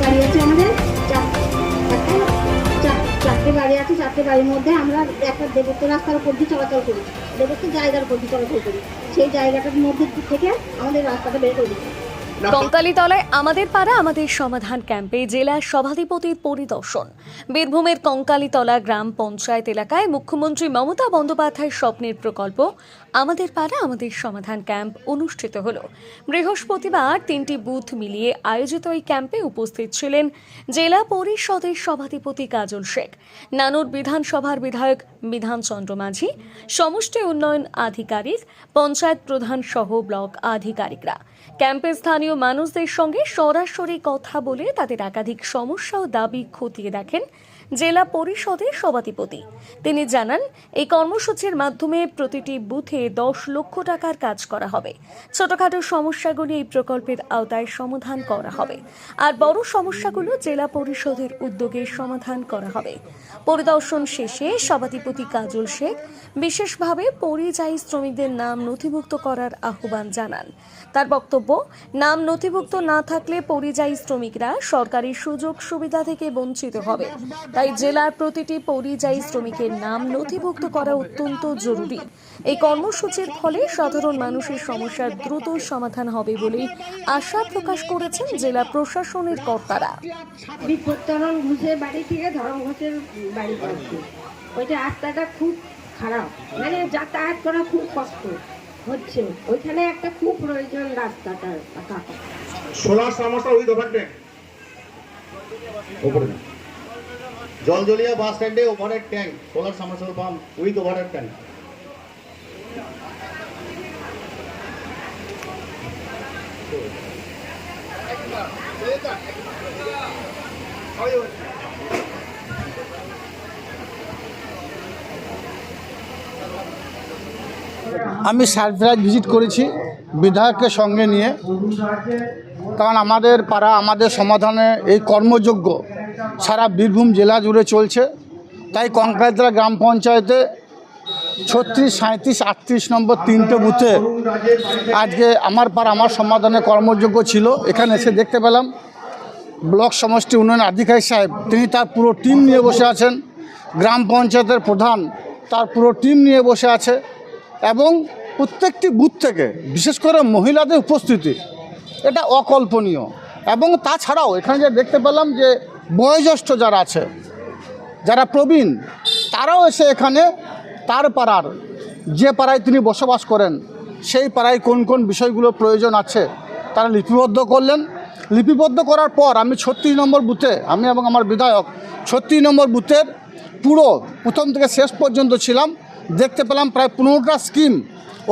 বাড়ি আছে আমাদের? চারটে চার- চারটে বাড়ি আছে, চারটে বাড়ির মধ্যে আমরা একটা দেবত্ব রাস্তার উপর দিয়ে চলাচল করি। দেবত্ব জায়গার উপর দিয়ে চলাচল করি। সেই জায়গাটার মধ্যে থেকে আমাদের রাস্তাটা বের করে দিচ্ছি কঙ্কালীতলায় আমাদের পাড়া, আমাদের সমাধান ক্যাম্পে জেলা সভাধিপতির পরিদর্শন। বীরভূমের কঙ্কালীতলা গ্রাম পঞ্চায়েত এলাকায় মুখ্যমন্ত্রী মমতা বন্দ্যোপাধ্যায়ের স্বপ্নের প্রকল্প আমাদের পাড়া, আমাদের সমাধান ক্যাম্প অনুষ্ঠিত হল। বৃহস্পতিবার তিনটি বুথ মিলিয়ে আয়োজিত এই ক্যাম্পে উপস্থিত ছিলেন জেলা পরিষদের সভাধিপতি কাজল শেখ, নানুর বিধানসভার বিধায়ক বিধানচন্দ্র মাঝি, সমষ্টি উন্নয়ন আধিকারিক, পঞ্চায়েত প্রধান সহ ব্লক আধিকারিকরা। ক্যাম্পে স্থানীয় মানুষদের সঙ্গে সরাসরি কথা বলে তাদের একাধিক সমস্যা ও দাবি খতিয়ে দেখেন জেলা পরিষদের সভাধিপতি। তিনি জানান, এই কর্মসূচির মাধ্যমে প্রতিটি বুথে দশ লক্ষ টাকার কাজ করা হবে। ছোটখাটো সমস্যাগুলি এই প্রকল্পের আওতায় সমাধান করা হবে। আর বড় সমস্যাগুলো জেলা পরিষদের উদ্যোগে সমাধান করা হবে। পরিদর্শন শেষে সভাধিপতি কাজল শেখ বিশেষভাবে পরিযায়ী শ্রমিকদের নাম নথিভুক্ত করার আহ্বান জানান। তার বক্তব্য, নাম নথিভুক্ত না থাকলে পরিযায়ী শ্রমিকরা সরকারি সুযোগ সুবিধা থেকে বঞ্চিত হবে। তাই জেলার প্রতিটি পরিযায়ী শ্রমিকের নাম নথিভুক্ত করা অত্যন্ত জরুরি। এই কর্মসূচির ফলে সাধারণ মানুষের সমস্যার দ্রুত সমাধান হবে বলে আশা প্রকাশ করেছেন জেলা প্রশাসনের কর্তারা। ওইটা রাস্তাটা খুব খারাপ। মানে যাতায়াত করা খুব কষ্ট। হচ্ছে। ওইখানে একটা খুব প্রয়োজন রাস্তাটার কাকা সোলার সমস্যা উইথ ওভার ট্যাঙ্ক উপরে না। জল জলিয়া বাস স্ট্যান্ডে ওভারের tank solar submersible pump with ওভারের ট্যাঙ্ক। আমি সারপ্রাইজ ভিজিট করেছি বিধায়ককে সঙ্গে নিয়ে। কারণ আমাদের পাড়া, আমাদের সমাধানে এই কর্মযোগ্য সারা বীরভূম জেলা জুড়ে চলছে। তাই কঙ্কায়তলা গ্রাম পঞ্চায়েতে ছত্রিশ সাঁত্রিশ আটত্রিশ নম্বর তিনটে বুথে আজকে আমার পাড়া, আমার সমাধানে কর্মযোগ্য ছিল। এখানে এসে দেখতে পেলাম ব্লক সমষ্টি উন্নয়ন আধিকারিক সাহেব। তিনি তার পুরো টিম নিয়ে বসে আছেন। গ্রাম পঞ্চায়েতের প্রধান তার পুরো টিম নিয়ে বসে আছে। এবং প্রত্যেকটি বুথ থেকে, বিশেষ করে মহিলাদের উপস্থিতি, এটা অকল্পনীয়। এবং তাছাড়াও এখানে যে দেখতে পেলাম যে বয়োজ্যেষ্ঠ যারা আছে, যারা প্রবীণ, তারাও এসে এখানে তার পাড়ার, যে পাড়ায় তিনি বসবাস করেন, সেই পাড়ায় কোন কোন বিষয়গুলো প্রয়োজন আছে, তারা লিপিবদ্ধ করলেন। লিপিবদ্ধ করার পর আমি ছত্রিশ নম্বর বুথে, আমি এবং আমার বিধায়ক, ছত্রিশ নম্বর বুথের পুরো প্রথম থেকে শেষ পর্যন্ত ছিলাম। দেখতে পেলাম প্রায় পনেরোটা স্কিম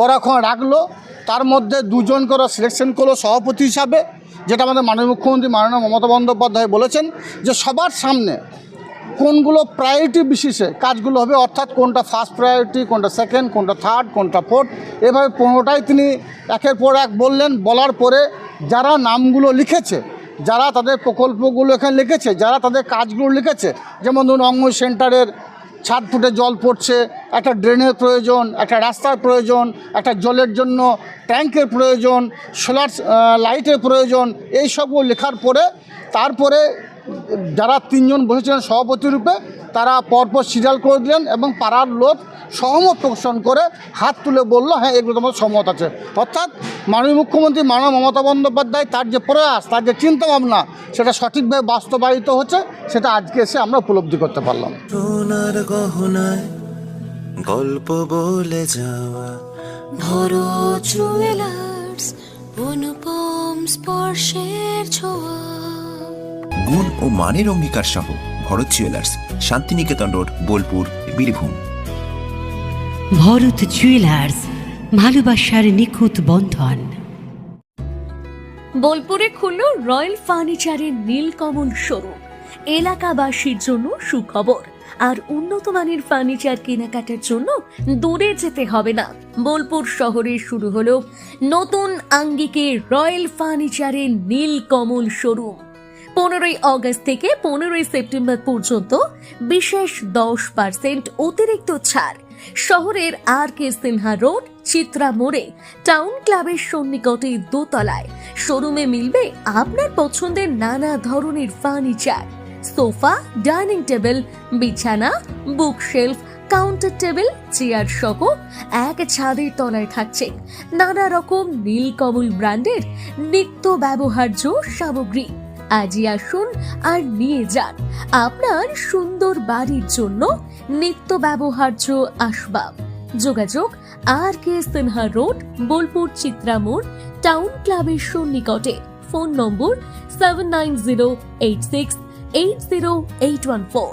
ওরা ওখানে রাখল। তার মধ্যে দুজন করে সিলেকশন করল সভাপতি হিসাবে, যেটা আমাদের মাননীয় মুখ্যমন্ত্রী মাননীয় মমতা বন্দ্যোপাধ্যায় বলেছেন যে সবার সামনে কোনগুলো প্রায়োরিটি বিশেষে কাজগুলো হবে, অর্থাৎ কোনটা ফার্স্ট প্রায়োরিটি কোনটা সেকেন্ড কোনটা থার্ড কোনটা ফোর্থ এভাবে পনেরোটাই তিনি একের পর এক বললেন। বলার পরে যারা নামগুলো লিখেছে, যারা তাদের প্রকল্পগুলো এখানে লিখেছে, যারা তাদের কাজগুলো লিখেছে, যেমন ধরুন অঙ্গ সেন্টারের ছাদ ফুটে জল পড়ছে, একটা ড্রেনের প্রয়োজন, একটা রাস্তার প্রয়োজন, একটা জলের জন্য ট্যাঙ্কের প্রয়োজন সোলার লাইটের প্রয়োজন, এই সবগুলো লেখার পরে, তারপরে যারা তিনজন বসেছিলেন সভাপতি রূপে তারা পরপর সিরিয়াল করে দিলেন এবং পাড়ার লোক সহমত পোষণ করে হাত তুলে বলল হ্যাঁ এগুলো তোমার সহমত আছে। অর্থাৎ মাননীয় মুখ্যমন্ত্রী মাননীয় মমতা বন্দ্যোপাধ্যায় তার যে প্রয়াস তার যে চিন্তাভাবনা সেটা সঠিকভাবে বাস্তবায়িত হচ্ছে সেটা আজকে এসে আমরা উপলব্ধি করতে পারলাম। সোনার গহনায় গল্প বলে যাওয়া। ভরো জুয়েলার্স অনুপম স্পর্শের ছোঁয়া। গুণ ও মানের অঙ্গীকার সহ Bharat jewellers Santiniketan road Bolpur Birbhum. Bharat jewellers ভালোবাসার নিখুঁত বন্ধন। বোলপুরে খুলল রয়্যাল ফার্নিচারের নীলকমল শোরুম। এলাকাবাসীর জন্য সুখবর। আর উন্নত মানের ফার্নিচার কেনাকাটার জন্য দূরে যেতে হবে না। বোলপুর শহরে শুরু হলো নতুন আঙ্গিকে রয়্যাল ফার্নিচারের নীলকমল শোরুম। পনেরোই অগস্ট থেকে পনেরোই সেপ্টেম্বর পর্যন্ত বিশেষ দশ পার্সেন্ট অতিরিক্ত ছাড়। শহরের R K Sinha road, Chitra মোড়ে টাউন ক্লাবের সন্নিকটে দোতলায়। শোরুমে মিলবে আপনার পছন্দের নানা ধরনের ফার্নিচার। সোফা, ডাইনিং টেবিল, বিছানা, বুকশেলফ, কাউন্টার টেবিল, চেয়ার সহ এক ছাদের তলায় থাকছে নানা রকম নীলকমল ব্র্যান্ডের নিত্য ব্যবহার্য সামগ্রী। আজই আসুন আর নিয়ে যান আপনার সুন্দর বাড়ির জন্য নিত্য ব্যবহার্য আসবাব। যোগাযোগ R K Sinha road, Bolpur, Chitramor, town ক্লাবের সন্নিকটে। Phone number seven nine zero eight six eight zero eight one four